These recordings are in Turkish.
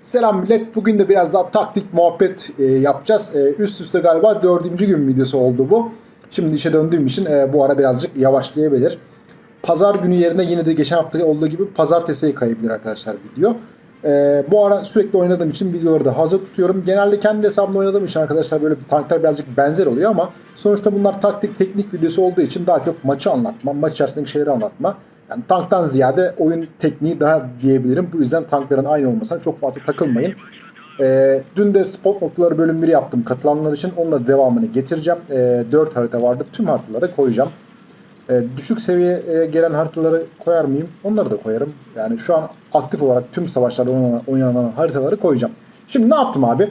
Selam millet. Bugün de biraz daha taktik muhabbet e, yapacağız. E, üst üste galiba dördüncü gün videosu oldu bu. Şimdi işe döndüğüm için e, bu ara birazcık yavaşlayabilir. Pazar günü yerine yine de geçen hafta olduğu gibi pazartesiye kayabilir arkadaşlar video. E, bu ara sürekli oynadığım için videoları da hazır tutuyorum. Genelde kendi hesabımda oynadığım için arkadaşlar böyle tanklar birazcık benzer oluyor ama sonuçta bunlar taktik teknik videosu olduğu için daha çok maçı anlatma, maç içerisindeki şeyleri anlatma. Yani tanktan ziyade oyun tekniği daha diyebilirim. Bu yüzden tankların aynı olmasına çok fazla takılmayın. Ee, dün de spot noktaları bölüm 1 yaptım katılanlar için. Onunla devamını getireceğim. Ee, 4 harita vardı. Tüm haritaları koyacağım. Ee, düşük seviyeye gelen haritaları koyar mıyım? Onları da koyarım. Yani şu an aktif olarak tüm savaşlarda oynanan, oynanan haritaları koyacağım. Şimdi ne yaptım abi?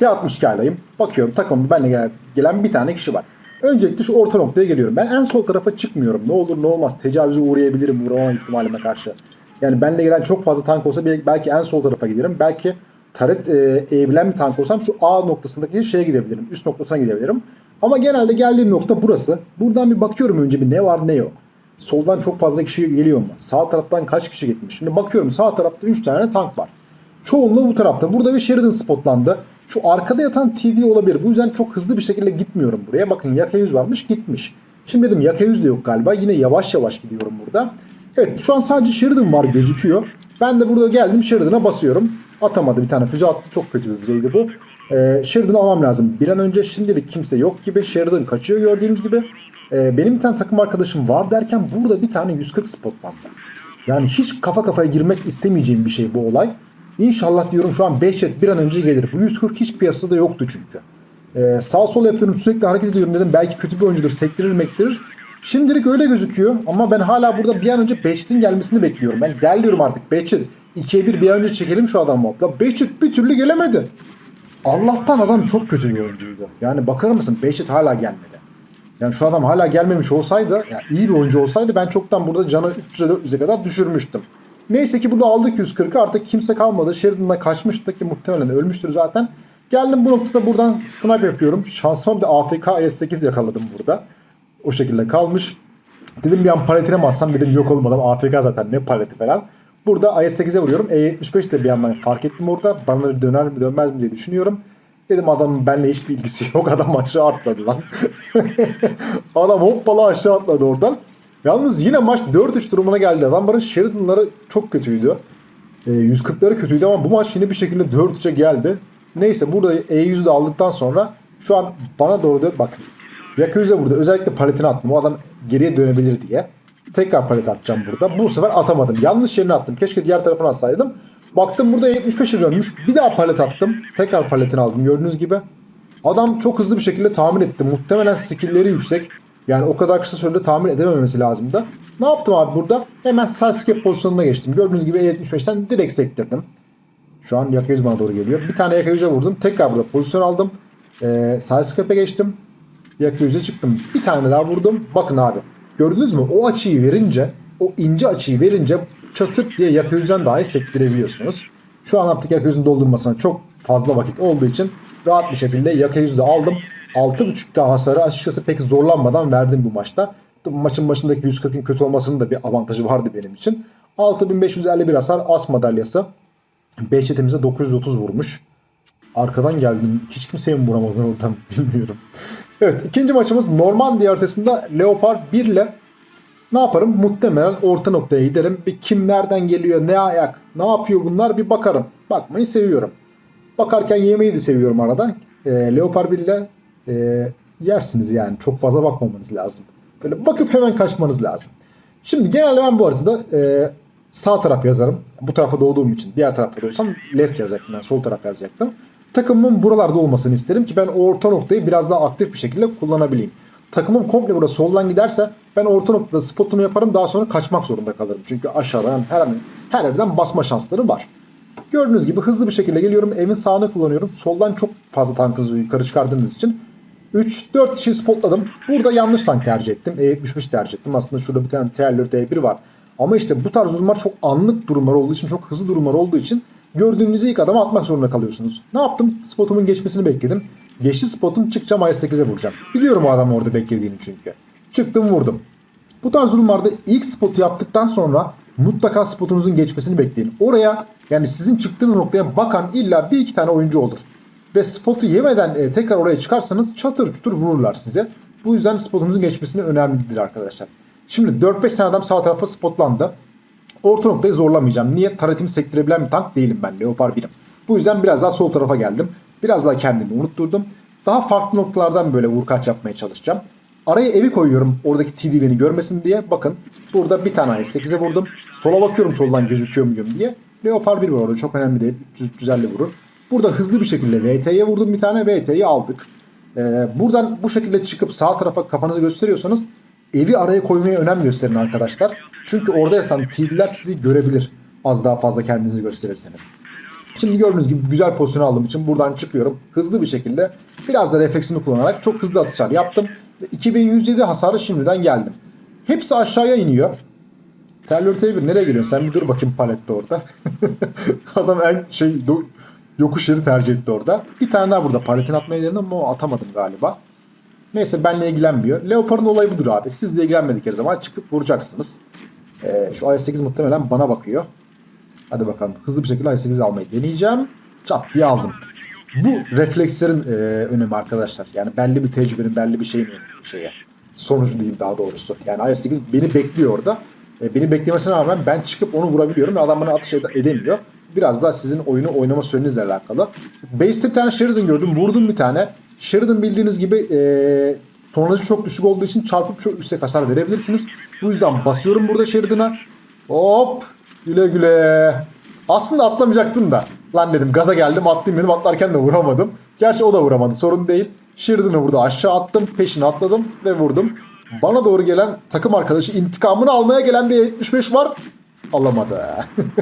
T62 alayım. Bakıyorum takımda benimle gelen bir tane kişi var. Öncelikle şu orta noktaya geliyorum. Ben en sol tarafa çıkmıyorum. Ne olur ne olmaz. Tecavüze uğrayabilirim vuramama ihtimalime karşı. Yani benimle gelen çok fazla tank olsa belki en sol tarafa giderim. Belki taret e, eğilen bir tank olsam şu A noktasındaki şeye gidebilirim. Üst noktasına gidebilirim. Ama genelde geldiğim nokta burası. Buradan bir bakıyorum önce bir ne var ne yok. Soldan çok fazla kişi geliyor mu? Sağ taraftan kaç kişi gitmiş? Şimdi bakıyorum sağ tarafta 3 tane tank var. Çoğunluğu bu tarafta. Burada bir Sheridan spotlandı. Şu arkada yatan TD olabilir. Bu yüzden çok hızlı bir şekilde gitmiyorum buraya. Bakın Yaka 100 varmış gitmiş. Şimdi dedim Yaka 100 de yok galiba. Yine yavaş yavaş gidiyorum burada. Evet şu an sadece Sheridan var gözüküyor. Ben de burada geldim Sheridan'a basıyorum. Atamadı bir tane füze attı. Çok kötü bir füzeydi bu. Ee, Sheridan'ı almam lazım. Bir an önce şimdilik kimse yok gibi. Sheridan kaçıyor gördüğünüz gibi. Ee, benim bir tane takım arkadaşım var derken burada bir tane 140 spotlandı. Yani hiç kafa kafaya girmek istemeyeceğim bir şey bu olay. İnşallah diyorum şu an 5 jet bir an önce gelir. Bu 140 hiç piyasada yoktu çünkü. Ee, sağ sol yapıyorum sürekli hareket ediyorum dedim. Belki kötü bir oyuncudur sektirir mektirir. Şimdilik öyle gözüküyor ama ben hala burada bir an önce 5'in gelmesini bekliyorum. Ben gel diyorum artık 5 jet. 2'ye 1 bir an önce çekelim şu adam mobla. 5 jet bir türlü gelemedi. Allah'tan adam çok kötü bir oyuncuydu. Yani bakar mısın 5 jet hala gelmedi. Yani şu adam hala gelmemiş olsaydı, yani iyi bir oyuncu olsaydı ben çoktan burada canı 300'e 400'e kadar düşürmüştüm. Neyse ki burada aldık 140'ı artık kimse kalmadı. Sheridan'da kaçmıştı ki muhtemelen ölmüştür zaten. Geldim bu noktada buradan snipe yapıyorum. Şansıma bir de AFK S8 yakaladım burada. O şekilde kalmış. Dedim bir an paletine bassam dedim yok oğlum adam AFK zaten ne paleti falan. Burada IS-8'e vuruyorum. E75 de bir yandan fark ettim orada. Bana döner mi dönmez mi diye düşünüyorum. Dedim adamın benimle hiçbir ilgisi yok. Adam aşağı atladı lan. adam hoppala aşağı atladı oradan. Yalnız yine maç 4-3 durumuna geldi. Adamların Sheridan'ları çok kötüydü. E, 140'ları kötüydü ama bu maç yine bir şekilde 4-3'e geldi. Neyse burada E100'ü de aldıktan sonra şu an bana doğru dön. Bak Yakuza burada özellikle paletini attım. O adam geriye dönebilir diye. Tekrar palet atacağım burada. Bu sefer atamadım. Yanlış yerine attım. Keşke diğer tarafına atsaydım. Baktım burada 75'e dönmüş. Bir daha palet attım. Tekrar paletini aldım gördüğünüz gibi. Adam çok hızlı bir şekilde tahmin etti. Muhtemelen skill'leri yüksek. Yani o kadar kısa sürede tahmin edememesi lazımdı. Ne yaptım abi burada? Hemen sideskip pozisyonuna geçtim. Gördüğünüz gibi E75'ten direkt sektirdim. Şu an Yaka 100 bana doğru geliyor. Bir tane Yaka 100'e vurdum. Tekrar burada pozisyon aldım. Ee, sideskip'e geçtim. Yaka 100'e çıktım. Bir tane daha vurdum. Bakın abi. Gördünüz mü? O açıyı verince, o ince açıyı verince çatırt diye Yaka 100'den dahi sektirebiliyorsunuz. Şu an artık Yaka 100'ün doldurmasına çok fazla vakit olduğu için rahat bir şekilde Yaka 100'de aldım. 6.5K hasarı açıkçası pek zorlanmadan verdim bu maçta. Maçın başındaki 140'ın kötü olmasının da bir avantajı vardı benim için. 6551 hasar as madalyası. Behçetimize 930 vurmuş. Arkadan geldim. Hiç kimseye mi vuramadın oradan bilmiyorum. Evet ikinci maçımız Normandiya haritasında Leopard 1 ile ne yaparım? Muhtemelen orta noktaya giderim. Bir kim nereden geliyor, ne ayak, ne yapıyor bunlar bir bakarım. Bakmayı seviyorum. Bakarken yemeği de seviyorum arada. E, Leopard 1 ile e, yersiniz yani. Çok fazla bakmamanız lazım. Böyle bakıp hemen kaçmanız lazım. Şimdi genelde ben bu haritada e, sağ taraf yazarım. Bu tarafa doğduğum için. Diğer tarafta doğsam left yazacaktım. Yani sol taraf yazacaktım. Takımımın buralarda olmasını isterim ki ben orta noktayı biraz daha aktif bir şekilde kullanabileyim. Takımım komple burada soldan giderse ben orta noktada spotumu yaparım daha sonra kaçmak zorunda kalırım. Çünkü aşağıdan her, her yerden basma şansları var. Gördüğünüz gibi hızlı bir şekilde geliyorum. Evin sağını kullanıyorum. Soldan çok fazla tankınızı yukarı çıkardığınız için 3-4 kişi spotladım. Burada yanlış tank tercih ettim. E75 tercih ettim. Aslında şurada bir tane T54 E1 var. Ama işte bu tarz durumlar çok anlık durumlar olduğu için, çok hızlı durumlar olduğu için gördüğünüz ilk adamı atmak zorunda kalıyorsunuz. Ne yaptım? Spotumun geçmesini bekledim. Geçti spotum çıkacağım IS-8'e vuracağım. Biliyorum o adamı orada beklediğini çünkü. Çıktım vurdum. Bu tarz durumlarda ilk spotu yaptıktan sonra mutlaka spotunuzun geçmesini bekleyin. Oraya yani sizin çıktığınız noktaya bakan illa bir iki tane oyuncu olur. Ve spotu yemeden e, tekrar oraya çıkarsanız çatır çutur vururlar size. Bu yüzden spotunuzun geçmesini önemlidir arkadaşlar. Şimdi 4-5 tane adam sağ tarafa spotlandı. Orta noktayı zorlamayacağım. Niye? Taretimi sektirebilen bir tank değilim ben. Leopard 1'im. Bu yüzden biraz daha sol tarafa geldim. Biraz daha kendimi unutturdum. Daha farklı noktalardan böyle vurkaç yapmaya çalışacağım. Araya evi koyuyorum oradaki TD beni görmesin diye. Bakın burada bir tane IS-8'e vurdum. Sola bakıyorum soldan gözüküyor muyum diye. Leopard 1 var orada çok önemli değil. 350 vurur. Burada hızlı bir şekilde VT'ye vurdum bir tane. VT'yi aldık. Ee, buradan bu şekilde çıkıp sağ tarafa kafanızı gösteriyorsanız evi araya koymaya önem gösterin arkadaşlar. Çünkü orada yatan TD'ler sizi görebilir. Az daha fazla kendinizi gösterirseniz. Şimdi gördüğünüz gibi güzel pozisyon aldığım için buradan çıkıyorum. Hızlı bir şekilde biraz da refleksimi kullanarak çok hızlı atışlar yaptım. Ve 2107 hasarı şimdiden geldim. Hepsi aşağıya iniyor. Terlör T1 nereye geliyorsun? Sen bir dur bakayım palette orada. Adam en şey yokuş yeri tercih etti orada. Bir tane daha burada paletin atmaya denedim ama atamadım galiba. Neyse benle ilgilenmiyor. Leopard'ın olayı budur abi. Sizle ilgilenmedikleri zaman çıkıp vuracaksınız. Ee, şu i8 muhtemelen bana bakıyor. Hadi bakalım. Hızlı bir şekilde i8'i almayı deneyeceğim. Çat diye aldım. Bu reflekslerin e, önemi arkadaşlar. Yani belli bir tecrübenin, belli bir şeyin şeye. Sonucu diyeyim daha doğrusu. Yani i8 beni bekliyor orada. E, beni beklemesine rağmen ben çıkıp onu vurabiliyorum ve adam bana atış ede- edemiyor. Biraz daha sizin oyunu oynama sürenizle alakalı. Base'te bir tane Sheridan gördüm. Vurdum bir tane. Sheridan bildiğiniz gibi e, tonajı çok düşük olduğu için çarpıp çok yüksek hasar verebilirsiniz. Bu yüzden basıyorum burada Sheridan'a. Hop güle güle. Aslında atlamayacaktım da. Lan dedim gaza geldim atlayayım dedim atlarken de vuramadım. Gerçi o da vuramadı sorun değil. Sheridan'ı burada aşağı attım peşine atladım ve vurdum. Bana doğru gelen takım arkadaşı intikamını almaya gelen bir 75 var. Alamadı.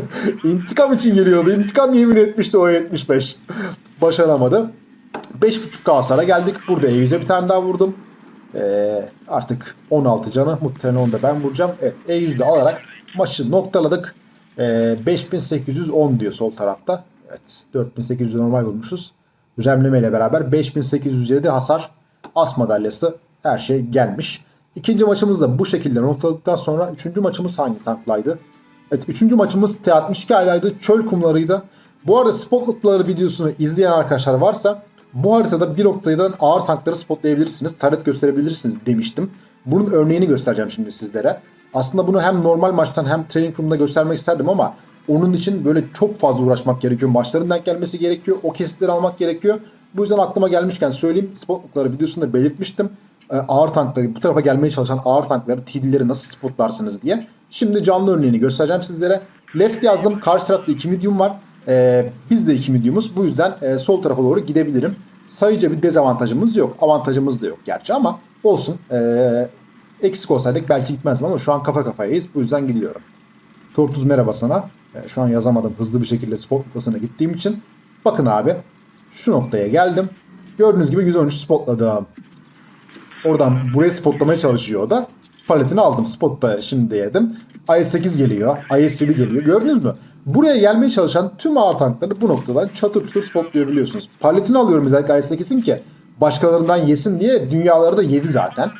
İntikam için geliyordu. İntikam yemin etmişti o 75. Başaramadı. 5.5K hasara geldik. Burada E100'e bir tane daha vurdum. Ee, artık 16 canı. Muhtemelen onu da ben vuracağım. Evet E100'de alarak maçı noktaladık. Ee, 5810 diyor sol tarafta. Evet 4800 normal vurmuşuz. Remleme ile beraber 5807 hasar. As madalyası her şey gelmiş. İkinci maçımız da bu şekilde noktaladıktan sonra üçüncü maçımız hangi tanklaydı? Evet üçüncü maçımız T62 aylaydı. Çöl kumlarıydı. Bu arada spotlıkları videosunu izleyen arkadaşlar varsa bu haritada bir noktadan ağır tankları spotlayabilirsiniz. Taret gösterebilirsiniz demiştim. Bunun örneğini göstereceğim şimdi sizlere. Aslında bunu hem normal maçtan hem training room'da göstermek isterdim ama onun için böyle çok fazla uğraşmak gerekiyor. Maçların denk gelmesi gerekiyor. O kesitleri almak gerekiyor. Bu yüzden aklıma gelmişken söyleyeyim. Spotlukları videosunda belirtmiştim. Ee, ağır tankları, bu tarafa gelmeye çalışan ağır tankları, TD'leri nasıl spotlarsınız diye. Şimdi canlı örneğini göstereceğim sizlere. Left yazdım. Karşı tarafta iki medium var. Ee, biz de iki medium'uz. Bu yüzden e, sol tarafa doğru gidebilirim. Sayıca bir dezavantajımız yok. Avantajımız da yok gerçi ama olsun. Ee, eksik olsaydık belki gitmezdim ama şu an kafa kafayayız. Bu yüzden gidiyorum. Tortuz merhaba sana. Ee, şu an yazamadım hızlı bir şekilde spot noktasına gittiğim için. Bakın abi şu noktaya geldim. Gördüğünüz gibi 113 spotladım. Oradan buraya spotlamaya çalışıyor o da. Paletini aldım. Spotta şimdi yedim. i8 geliyor. IS7 geliyor. Gördünüz mü? Buraya gelmeye çalışan tüm ağır tankları bu noktadan çatır çutur spotlayabiliyorsunuz. Paletini alıyorum özellikle i8'in ki başkalarından yesin diye dünyaları da yedi zaten.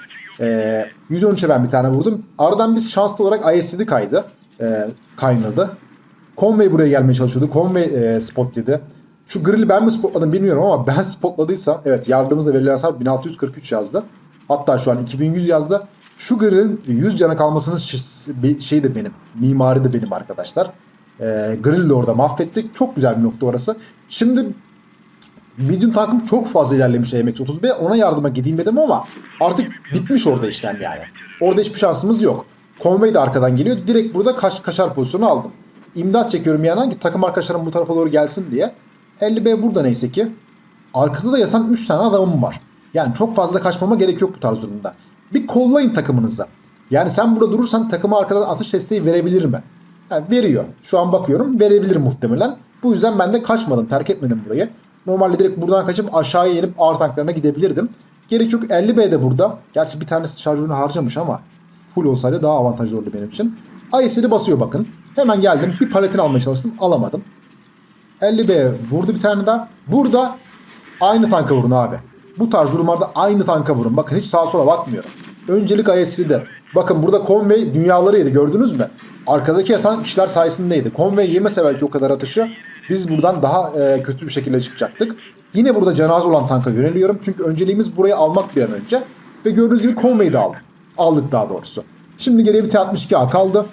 Ee, 113'e ben bir tane vurdum. Aradan biz şanslı olarak IS7 kaydı. Ee, kaynadı. Conway buraya gelmeye çalışıyordu. Conway e, spot dedi. Şu grill'i ben mi spotladım bilmiyorum ama ben spotladıysam evet yardımımızla verilen hasar 1643 yazdı. Hatta şu an 2100 yazdı. Grill'in 100 cana kalmasının şey de benim. Mimari de benim arkadaşlar. E, grill de orada mahvettik. Çok güzel bir nokta orası. Şimdi medium tankım çok fazla ilerlemiş AMX-30B. Ona yardıma gideyim dedim ama artık bitmiş orada işlem yani. Orada hiçbir şansımız yok. Conway de arkadan geliyor. Direkt burada kaş, kaşar pozisyonu aldım. İmdat çekiyorum yandan ki takım arkadaşlarım bu tarafa doğru gelsin diye. 50B burada neyse ki. Arkada da yatan 3 tane adamım var. Yani çok fazla kaçmama gerek yok bu tarz durumda. Bir kollayın takımınıza. Yani sen burada durursan takıma arkadan atış desteği verebilir mi? Yani veriyor. Şu an bakıyorum verebilir muhtemelen. Bu yüzden ben de kaçmadım. Terk etmedim burayı. Normalde direkt buradan kaçıp aşağıya inip ağır tanklarına gidebilirdim. Gerek yok 50B de burada. Gerçi bir tanesi şarjörünü harcamış ama full olsaydı daha avantajlı olurdu benim için. IS'leri basıyor bakın. Hemen geldim. Bir paletini almaya çalıştım. Alamadım. 50B vurdu bir tane daha. Burada aynı tanka vurun abi. Bu tarz durumlarda aynı tanka vurun. Bakın hiç sağa sola bakmıyorum. Öncelik IS'de. Bakın burada Conway dünyaları yedi gördünüz mü? arkadaki yatan kişiler sayesindeydi. Conway yemese belki o kadar atışı biz buradan daha e, kötü bir şekilde çıkacaktık. Yine burada cenaze olan tanka yöneliyorum. Çünkü önceliğimiz burayı almak bir an önce. Ve gördüğünüz gibi Conway'i de aldık. Aldık daha doğrusu. Şimdi geriye bir T-62A kaldı.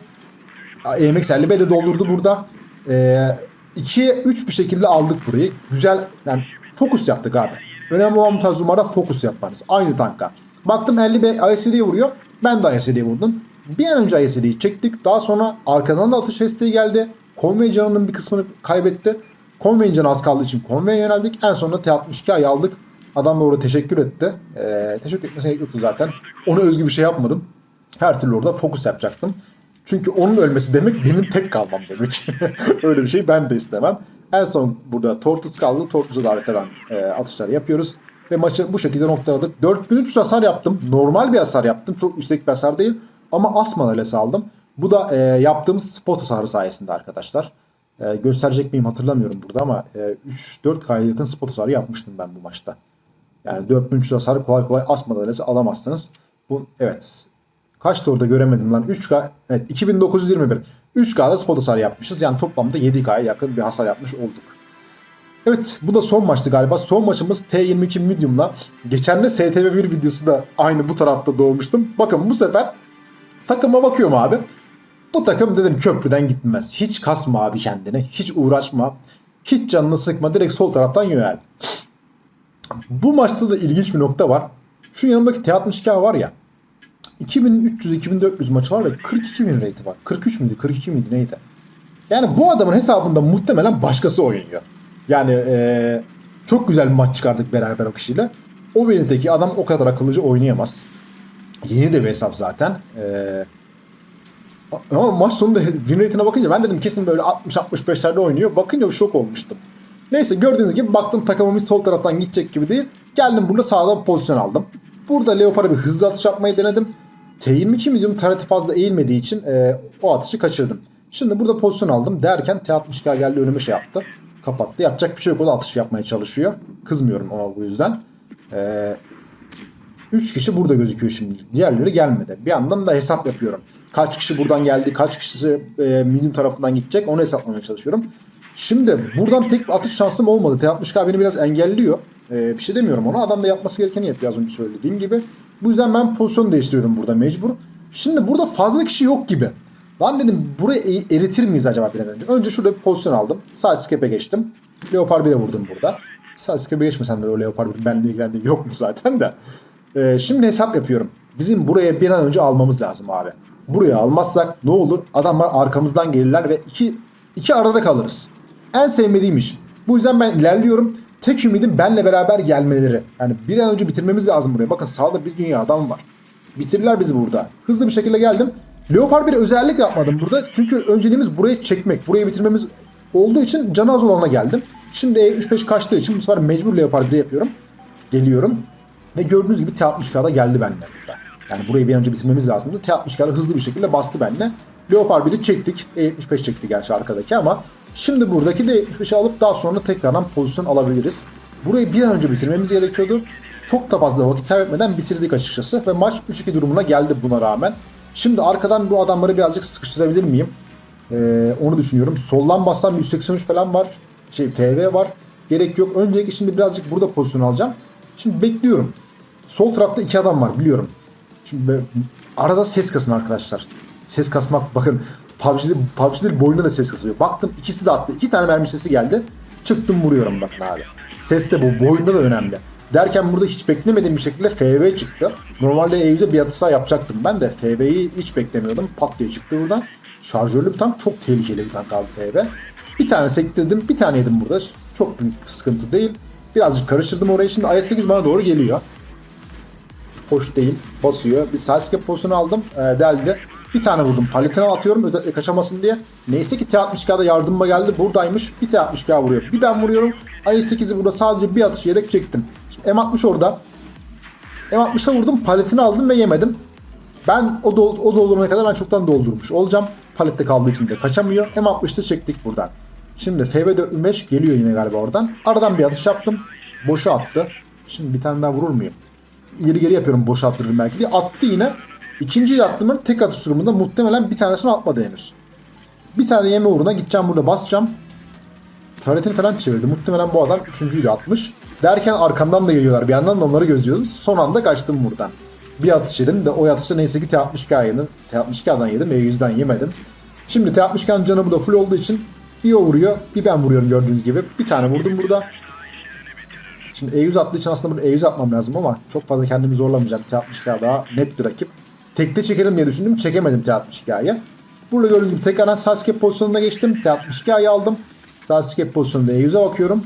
EMX 55 de doldurdu burada. Ee, 2'ye 3 bir şekilde aldık burayı. Güzel yani fokus yaptık abi. Önemli olan bu tarz fokus yapmanız. Aynı tanka. Baktım 50 ISD'ye vuruyor. Ben de ISD'ye vurdum. Bir an önce ISD'yi çektik. Daha sonra arkadan da atış desteği geldi. Conway canının bir kısmını kaybetti. Conway'in canı az kaldığı için Conway'e yöneldik. En sonunda T-62'yi aldık. Adam da orada teşekkür etti. Ee, teşekkür etmesine gerek yoktu zaten. Ona özgü bir şey yapmadım. Her türlü orada fokus yapacaktım. Çünkü onun ölmesi demek benim tek kalmam demek. Öyle bir şey ben de istemem. En son burada Tortus kaldı. Tortus'a da arkadan e, atışlar yapıyoruz. Ve maçı bu şekilde noktaladık. 4300 hasar yaptım. Normal bir hasar yaptım. Çok yüksek bir hasar değil. Ama asma öylesi aldım. Bu da e, yaptığımız spot hasarı sayesinde arkadaşlar. E, gösterecek miyim hatırlamıyorum burada ama e, 3-4K'ya yakın spot hasarı yapmıştım ben bu maçta. Yani 4300 hasarı kolay kolay asma öylesi alamazsınız. Bu evet Kaçtı orada göremedim lan. 3K evet 2921. 3K'da spot hasar yapmışız. Yani toplamda 7K'ya yakın bir hasar yapmış olduk. Evet bu da son maçtı galiba. Son maçımız T22 Medium'la. Geçen de STV1 videosu da aynı bu tarafta doğmuştum. Bakın bu sefer takıma bakıyorum abi. Bu takım dedim köprüden gitmez. Hiç kasma abi kendini. Hiç uğraşma. Hiç canını sıkma. Direkt sol taraftan yönel. Bu maçta da ilginç bir nokta var. Şu yanımdaki T62 var ya. 2300-2400 maçı var ve 42 bin rate'i var. 43 müydü 42 miydi neydi? Yani bu adamın hesabında muhtemelen başkası oynuyor. Yani eee, çok güzel bir maç çıkardık beraber o kişiyle. O velideki adam o kadar akıllıca oynayamaz. Yeni de bir hesap zaten. Eee, ama maç sonunda win rate'ine bakınca ben dedim kesin böyle 60-65'lerde oynuyor. Bakınca bir şok olmuştum. Neyse gördüğünüz gibi baktım takımımız sol taraftan gidecek gibi değil. Geldim burada sağda pozisyon aldım. Burada Leopard'a bir hızlı atış yapmayı denedim. T22 medium tarafı fazla eğilmediği için e, o atışı kaçırdım. Şimdi burada pozisyon aldım derken T62 geldi önüme şey yaptı. Kapattı. Yapacak bir şey yok. O da atış yapmaya çalışıyor. Kızmıyorum ama bu yüzden. E, 3 kişi burada gözüküyor şimdi. Diğerleri gelmedi. Bir yandan da hesap yapıyorum. Kaç kişi buradan geldi, kaç kişisi e, medium tarafından gidecek onu hesaplamaya çalışıyorum. Şimdi buradan pek atış şansım olmadı. T60K beni biraz engelliyor. E, bir şey demiyorum ona. Adam da yapması gerekeni yapıyor az önce söylediğim gibi. Bu yüzden ben pozisyon değiştiriyorum burada mecbur. Şimdi burada fazla kişi yok gibi. Lan dedim burayı e- eritir miyiz acaba bir an önce? Önce şurada bir pozisyon aldım. Sağ skep'e geçtim. Leopard 1'e vurdum burada. Sağ skep'e geçmesem de o Leopard 1 benimle ilgilendiğim yok mu zaten de. Ee, şimdi hesap yapıyorum. Bizim buraya bir an önce almamız lazım abi. Buraya almazsak ne olur? Adamlar arkamızdan gelirler ve iki, iki arada kalırız. En sevmediğim iş. Bu yüzden ben ilerliyorum. Tek ümidim benle beraber gelmeleri. Yani bir an önce bitirmemiz lazım buraya. Bakın sağda bir dünya adam var. Bitirirler bizi burada. Hızlı bir şekilde geldim. Leopard 1'e özellik yapmadım burada. Çünkü önceliğimiz burayı çekmek. Burayı bitirmemiz olduğu için canı az olana geldim. Şimdi E35 kaçtığı için bu sefer mecbur Leopard 1'e yapıyorum. Geliyorum. Ve gördüğünüz gibi T60K'da geldi benimle burada. Yani burayı bir an önce bitirmemiz lazımdı. T60K'da hızlı bir şekilde bastı benimle. Leopard 1'i çektik. E75 çekti gerçi arkadaki ama şimdi buradaki de E75'i alıp daha sonra tekrardan pozisyon alabiliriz. Burayı bir an önce bitirmemiz gerekiyordu. Çok da fazla vakit kaybetmeden bitirdik açıkçası ve maç 3-2 durumuna geldi buna rağmen. Şimdi arkadan bu adamları birazcık sıkıştırabilir miyim? Ee, onu düşünüyorum. Soldan bassam 183 falan var. Şey TV var. Gerek yok. Öncelikle şimdi birazcık burada pozisyon alacağım. Şimdi bekliyorum. Sol tarafta iki adam var biliyorum. Şimdi arada ses kasın arkadaşlar. Ses kasmak bakın PUBG'de, PUBG'de boyunda da ses kasıyor. Baktım ikisi de attı. İki tane mermi sesi geldi. Çıktım vuruyorum bakın abi. Ses de bu. Boyunda da önemli. Derken burada hiç beklemediğim bir şekilde FV çıktı. Normalde E100'e bir atış daha yapacaktım. Ben de FV'yi hiç beklemiyordum. Pat diye çıktı buradan. Şarjörlü bir tank. Çok tehlikeli bir tank abi FV. Bir tane sektirdim. Bir tane yedim burada. Çok büyük sıkıntı değil. Birazcık karıştırdım orayı. Şimdi IS-8 bana doğru geliyor. Hoş değil. Basıyor. Bir sidestep pozisyonu aldım. E, deldi. Bir tane vurdum. Paletine atıyorum özellikle kaçamasın diye. Neyse ki T-60K'da yardımıma geldi. Buradaymış. Bir T-60K vuruyor. Bir ben vuruyorum. IS-8'i burada sadece bir atış yiyerek çektim. Şimdi M60 orada. M60'a vurdum. Paletini aldım ve yemedim. Ben o, dol o doldurana kadar ben çoktan doldurmuş olacağım. Palette kaldığı için de kaçamıyor. M60'da çektik buradan. Şimdi FB45 geliyor yine galiba oradan. Aradan bir atış yaptım. Boşa attı. Şimdi bir tane daha vurur muyum? İleri geri yapıyorum boşa attırırım belki diye. Attı yine. İkinciyi attığımın tek atış durumunda muhtemelen bir tanesini atmadı henüz. Bir tane yeme uğruna gideceğim burada basacağım. Taretini falan çevirdi. Muhtemelen bu adam üçüncüydü atmış. Derken arkamdan da geliyorlar. Bir yandan da onları gözlüyordum. Son anda kaçtım buradan. Bir atış yedim de o atışta neyse ki T62 yedim. T62'dan yedim. E100'den yemedim. Şimdi T62'nin canı burada full olduğu için bir o vuruyor. Bir ben vuruyorum gördüğünüz gibi. Bir tane vurdum burada. Şimdi E100 attığı için aslında burada E100 atmam lazım ama çok fazla kendimi zorlamayacağım. T60K daha net rakip. Tekte çekerim diye düşündüm. Çekemedim T60K'yı. Burada gördüğünüz gibi tekrardan Sasuke pozisyonuna geçtim. T62K'yı aldım. Sasuke pozisyonunda E100'e bakıyorum.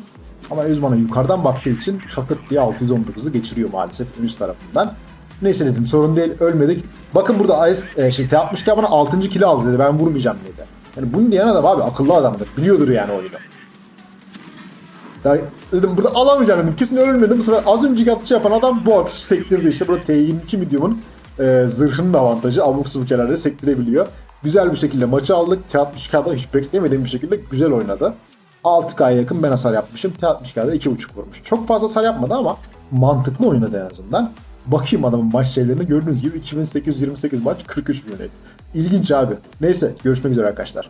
Ama E100 bana yukarıdan baktığı için çatırt diye 619'u geçiriyor maalesef üst tarafından. Neyse dedim sorun değil ölmedik. Bakın burada IS, e, şey, T60K bana 6. kilo aldı dedi ben vurmayacağım dedi. Yani bunu diyen adam abi akıllı adamdır. Biliyordur yani oyunu. Der, dedim burada alamayacağım dedim. Kesin ölmedim. Bu sefer az önceki atışı yapan adam bu atışı sektirdi. İşte burada T22 medium'un e, zırhının avantajı. Abuk subuk yerlerde sektirebiliyor. Güzel bir şekilde maçı aldık. T60K'da hiç beklemediğim bir şekilde güzel oynadı. 6K'ya yakın ben hasar yapmışım. T60K'da 2.5 vurmuş. Çok fazla hasar yapmadı ama mantıklı oynadı en azından. Bakayım adamın maç şeylerine gördüğünüz gibi 2828 maç 43 milyon. İlginç abi. Neyse görüşmek üzere arkadaşlar.